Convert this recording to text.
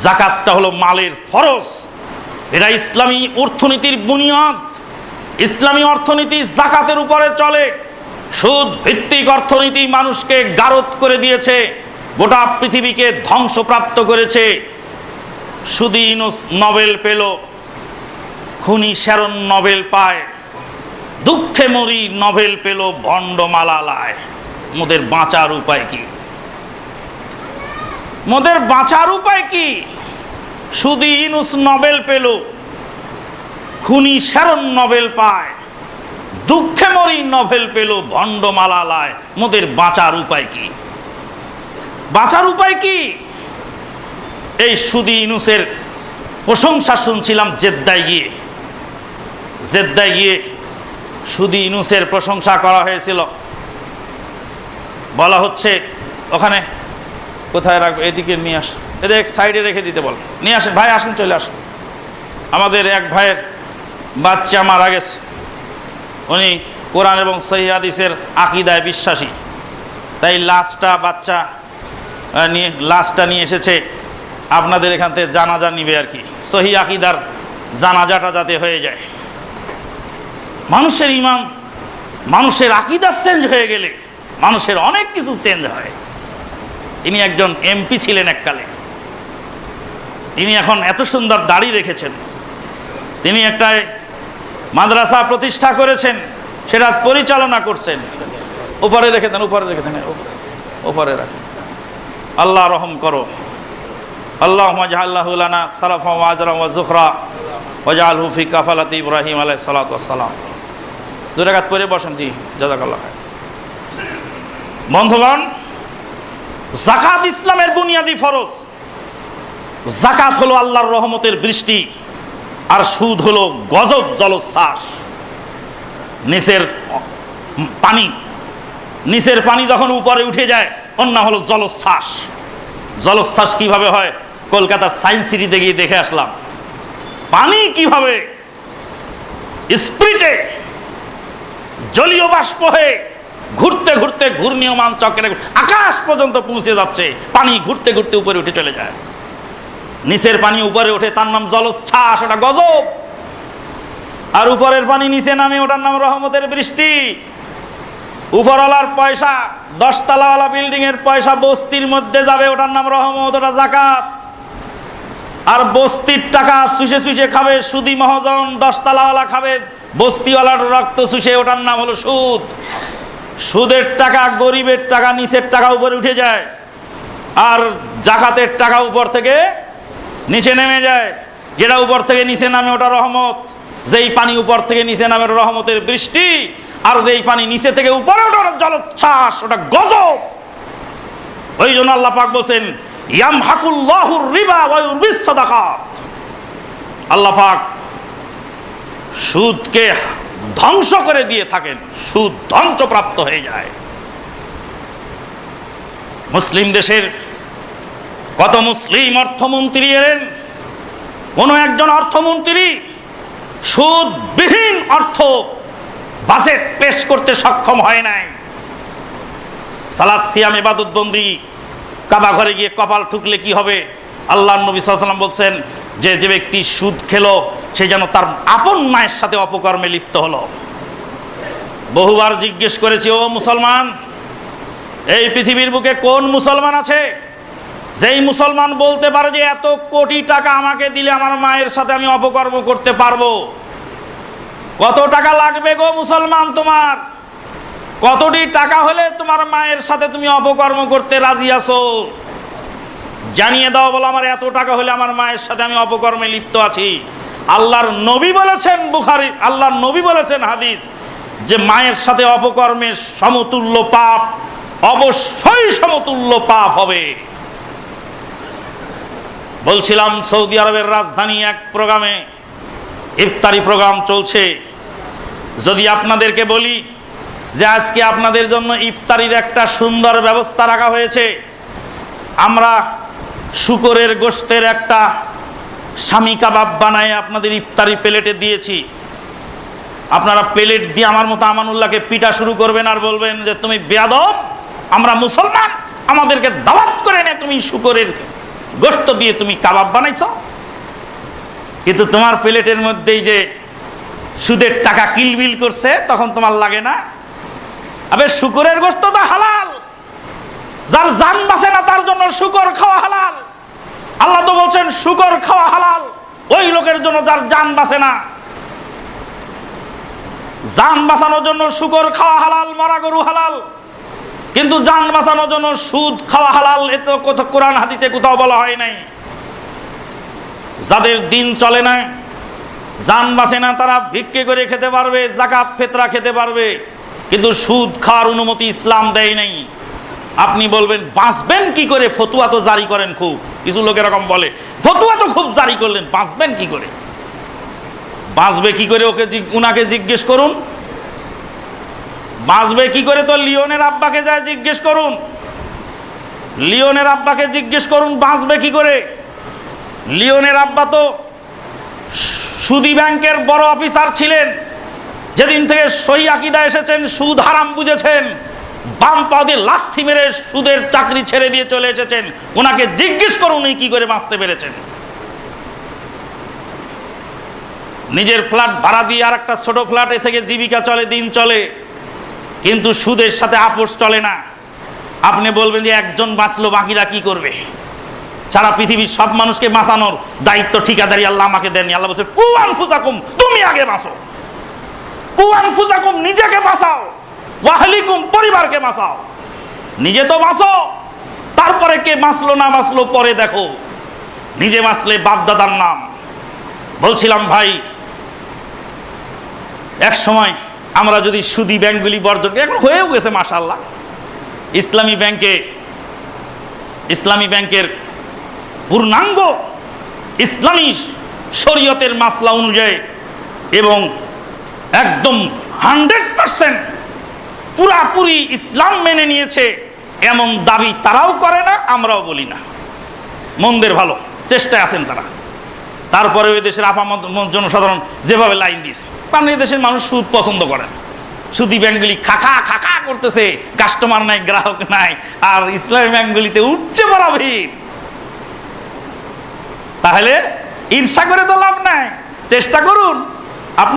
জাকাতটা হলো মালের ফরজ। এরা ইসলামী অর্থনীতির বুনিয়াদ। ইসলামী অর্থনীতি জাকাতের উপরে চলে। সুদ ভিত্তিক অর্থনীতি মানুষকে গারদ করে দিয়েছে। গোটা পৃথিবীকে ধ্বংসপ্রাপ্ত করেছে। সুদি নবেল পেল। খুনি শ্যারন নবেল পায়। দুঃখে মরি নভেল পেল ভণ্ড মালালায় মোদের বাঁচার উপায় কি? মোদের বাঁচার উপায় কি? সুদি ইনুস নবেল পেল, খুনি শ্যারন নবেল পায়, দুঃখে মরি নভেল পেল ভণ্ড মালালায় মোদের বাঁচার উপায় কি? বাঁচার উপায় কি? এই সুদি ইনুসের প্রশংসা শুনছিলাম জেদ্দায় গিয়ে। জেদ্দায় গিয়ে সুদি ইনুসের প্রশংসা করা হয়েছিল। বলা হচ্ছে, ওখানে কোথায় রাখব? এদিকে নিয়ে আস। এদের এক সাইডে রেখে দিতে বল। নিয়ে আসেন। ভাই, আসেন, চলে আসুন। আমাদের এক ভাইয়ের বাচ্চা মারা গেছে। উনি কোরআন এবং সহি হাদিসের আকিদায় বিশ্বাসী। তাই লাশটা বাচ্চা নিয়ে লাশটা নিয়ে এসেছে। আপনাদের এখান থেকে জানাজা নিবে আর কি। সহি আকিদার জানাজাটা যাতে হয়ে যায়। মানুষের ইমান, মানুষের আকিদার চেঞ্জ হয়ে গেলে মানুষের অনেক কিছু চেঞ্জ হয়। ইনি একজন এমপি ছিলেন এককালে। তিনি এখন এত সুন্দর দাড়ি রেখেছেন। তিনি একটা মাদ্রাসা প্রতিষ্ঠা করেছেন, সেটা পরিচালনা করছেন। উপরে রেখে দেন, উপরে রেখে দেন উপরে রাখেন। আল্লাহ রহম করো। আল্লাহ মজাল্লাহুলানা সালাফা ওয়া জুখরা ওয়াজাল হুফি কাফালাত ইব্রাহিম আলাই সালাতাম দুরাকাত পরে বসেন জি জাজাকাল্লাহ বন্ধুগণ জাকাত ইসলামের বুনিয়াদি ফরজ। জাকাত হলো আল্লাহর রহমতের বৃষ্টি, আর সুদ হলো গজব, জলোচ্ছ্বাস। নিচের পানি নিচের পানি যখন উপরে উঠে যায়, অন্য হলো জলোচ্ছ্বাস। জলোচ্ছ্বাস কীভাবে হয়? কলকাতার সায়েন্স সিটিতে গিয়ে দেখে আসলাম। পানি কীভাবে? স্প্রিটে জলীয় বাষ্প হয়ে ঘুরতে ঘুরতে ঘূর্ণীয়মান চক্রে আকাশ পর্যন্ত পৌঁছে যাচ্ছে। পানি ঘুরতে ঘুরতে উপরে উঠে চলে যায়। নিচের পানি উপরে ওঠে, তার নাম জলোচ্ছ্বাস, ওটা গজব। আর উপরের পানি নিচে নামে, ওটার নাম রহমতের বৃষ্টি। উপরওয়ালার পয়সা, দশতলাওয়ালা বিল্ডিং এর পয়সা বস্তির মধ্যে যাবে, ওটার নাম রহমত, ওটা জাকাত আর বস্তির টাকা চুষে চুষে খাবে, সুদি মহাজন দশতলাওয়ালা খাবে, বস্তিওয়ালার রক্ত চুষে, ওটার নাম হলো সুদ। সুদের টাকা, গরিবের টাকা, নিচের টাকা উপরে উঠে যায়। আর জাকাতের টাকা উপর থেকে নিচে নেমে যায়। যেটা উপর থেকে নিচে নামে ওটা রহমত। যেই পানি উপর থেকে নিচে নামে রহমতের বৃষ্টি। আর যেই পানি নিচে থেকে উপরে ওটা জলোচ্ছ্বাস, ওটা গজব। ওই জন্য আল্লাহ পাক বলছেন ইয়াম হাকুল্লাহুর রিবা ওয়ায়ুরবিস সাদাকাত। আল্লাহ পাক সুদকে ধ্বংস করে দিয়ে থাকেন সুদ ধ্বংসপ্রাপ্ত হয়ে যায়। মুসলিম দেশের কত মুসলিম অর্থমন্ত্রী এলেন? কোনো একজন অর্থমন্ত্রী সুদবিহীন অর্থ বাজেট পেশ করতে সক্ষম হয় নাই। সালাদ, সিয়াম এবাদতবন্দি কাবা ঘরে গিয়ে কপাল ঠুকলে কি হবে? আল্লাহ নবী সাল্লাম বলছেন যে যে ব্যক্তি সুদ খেলো, সে যেন তার আপন মায়ের সাথে অপকর্মে লিপ্ত হলো। বহুবার জিজ্ঞেস করেছি, ও মুসলমান, এই পৃথিবীর বুকে কোন মুসলমান আছে? যেই মুসলমান বলতে পারে যে, এত কোটি টাকা আমাকে দিলে আমার মায়ের সাথে আমি অপকর্ম করতে পারব। কত টাকা লাগবে গো মুসলমান তোমার? কতটি টাকা হলে তোমার মায়ের সাথে তুমি অপকর্ম করতে রাজি আছো? জানিয়ে দাও বলো, আমার এত টাকা হলে আমার মায়ের সাথে আমি অপকর্মে লিপ্ত আছি। আল্লাহর নবী বলেছেন বুখারি, আল্লাহর নবী বলেছেন হাদিস যে মায়ের সাথে অপকর্মের সমতুল্য পাপ অবশ্যই সমতুল্য পাপ হবে। বলছিলাম সৌদি আরবের রাজধানী এক প্রোগ্রামে, ইফতারি প্রোগ্রাম চলছে। যদি আপনাদেরকে বলি যে আজকে আপনাদের জন্য ইফতারির একটা সুন্দর ব্যবস্থা রাখা হয়েছে, আমরা শুকরের গোস্তের একটা স্বামী কাবাব বানায় আপনাদের ইফতারি প্লেটে দিয়েছি। আপনারা প্লেট দিয়ে আমার মতো আমানুল্লাহকে পিটা শুরু করবেন আর বলবেন যে, তুমি বেয়াদব, আমরা মুসলমান, আমাদেরকে দাওয়াত করে নে, তুমি শুকরের গোস্ত দিয়ে তুমি কাবাব বানাইছ। কিন্তু তোমার প্লেটের মধ্যেই যে সুদের টাকা কিলবিল করছে, তখন তোমার লাগে না। আবে, শুকরের গোস্ত তো হালাল, যার জান বাসে না, তার জন্য শুকর খাওয়া হালাল আল্লাহ তো বলছেন শুকর খাওয়া হালাল, ওই লোকের জন্য যার যান বাঁচে না। যান বাঁচানোর জন্য শুকর খাওয়া হালাল, মরা গরু হালাল, কিন্তু যান বাঁচানোর জন্য সুদ খাওয়া হালাল, এ তো কোথাও কোরআন হাদিসে কোথাও বলা হয় নাই। যাদের দিন চলে না, যান বাঁচে না, তারা ভিক্ষে করে খেতে পারবে, জাকাত, ফেতরা খেতে পারবে, কিন্তু সুদ খাওয়ার অনুমতি ইসলাম দেয় নাই। আপনি বলবেন, বাঁচবেন কি করে? ফতুয়া তো জারি করেন খুব। কিছু লোক এরকম বলে, ফতুয়া তো খুব জারি করলেন, বাঁচবেন কি করে? বাঁচবে কি করে ওকে উনাকে জিজ্ঞেস করুন। বাঁচবে কি করে তো লিওনের আব্বাকে যায় জিজ্ঞেস করুন। লিওনের আব্বাকে জিজ্ঞেস করুন, বাঁচবে কি করে? লিওনের আব্বা তো সুদি ব্যাংকের বড় অফিসার ছিলেন। যেদিন থেকে সই আকিদা এসেছেন, সুদ হারাম বুঝেছেন। বাম পাদে লাথি মেরে সুদের চাকরি ছেড়ে দিয়ে চলে এসেছেন। ওনাকে জিজ্ঞেস করুন উনি কি করে বাঁচতে পেরেছেন। নিজের ফ্ল্যাট ভাড়া দিয়ে আর একটা ছোট ফ্ল্যাটে থেকে জীবিকা চলে, দিন চলে। কিন্তু সুদের সাথে আপোষ চলে না। আপনি বলবেন যে একজন বাঁচলো, বাকিরা কি করবে? সারা পৃথিবীর সব মানুষকে বাঁচানোর দায়িত্ব ঠিকাদারি আল্লাহ আমাকে দেননি। আল্লাহ বলছে কুয়ান ফুজাকুম তুমি আগে বাঁচো। কুয়ান ফুজাকুম নিজেকে বাঁচাও। ওয়াহলিকুম, পরিবারকে বাঁচাও। নিজে তো বাঁচো, তারপরে কে বাঁচলো না বাঁচলো পরে দেখো। নিজে বাঁচলে বাপদাদার নাম। বলছিলাম, ভাই, এক সময় আমরা যদি সুদি ব্যাংকগুলি বর্জন এখন হয়েও গেছে মাশাল্লাহ ইসলামী ব্যাংকে, ইসলামী ব্যাংকের পূর্ণাঙ্গ ইসলামী শরীয়তের মাসলা অনুযায়ী এবং একদম হান্ড্রেড পার্সেন্ট পুরাপুরি ইসলাম মেনে নিয়েছে, এমন দাবি তারাও করে না, আমরাও বলি না। মন্দের ভালো, চেষ্টায় আছেন তারা। তারপরে ওই দেশের আপামত জনসাধারণ যেভাবে লাইন দিয়েছে, কারণ এই দেশের মানুষ সুদ পছন্দ করে। সুদি ব্যাংকগুলি খাখা খাখা করতেছে কাস্টমার নাই, গ্রাহক নাই, আর ইসলামী ব্যাংকগুলিতে উঠছে বড় ভিড়। তাহলে ঈর্ষা করে তো লাভ নাই, চেষ্টা করুন।